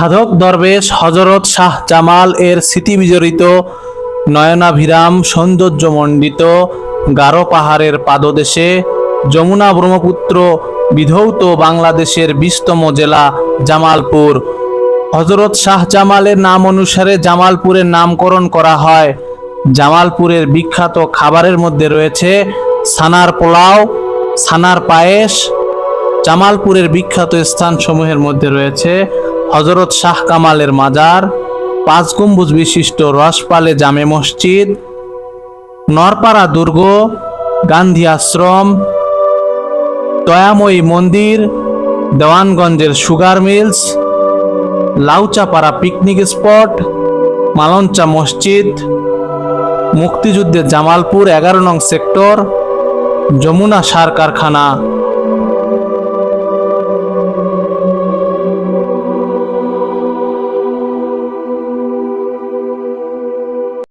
সাধক দরবেশ হজরত শাহ জামাল এর স্মৃতিবিজড়িত নয়নাভিরাম সৌন্দর্যমণ্ডিত গারো পাহাড়ের পাদদেশে যমুনা ব্রহ্মপুত্র বিধৌত বাংলাদেশের বিশতম জেলা জামালপুর। হজরত শাহ জামালের নাম অনুসারে জামালপুরের নামকরণ করা হয়। জামালপুরের বিখ্যাত খাবারের মধ্যে রয়েছে সানার পোলাও, সানার পায়েস। জামালপুরের বিখ্যাত স্থানসমূহের মধ্যে রয়েছে হজরত শাহ কামালের মাজার, পাঁচ গম্বুজ বিশিষ্ট রসপালে জামে মসজিদ, নরপাড়া দুর্গ, Gandhi Ashram, Dayamoyee Mandir, দেওয়ানগঞ্জের sugar mills, Lauchapara picnic spot, Malancha Masjid, মুক্তিযুদ্ধের জামালপুর এগারো নং সেক্টর, যমুনা সার কারখানা।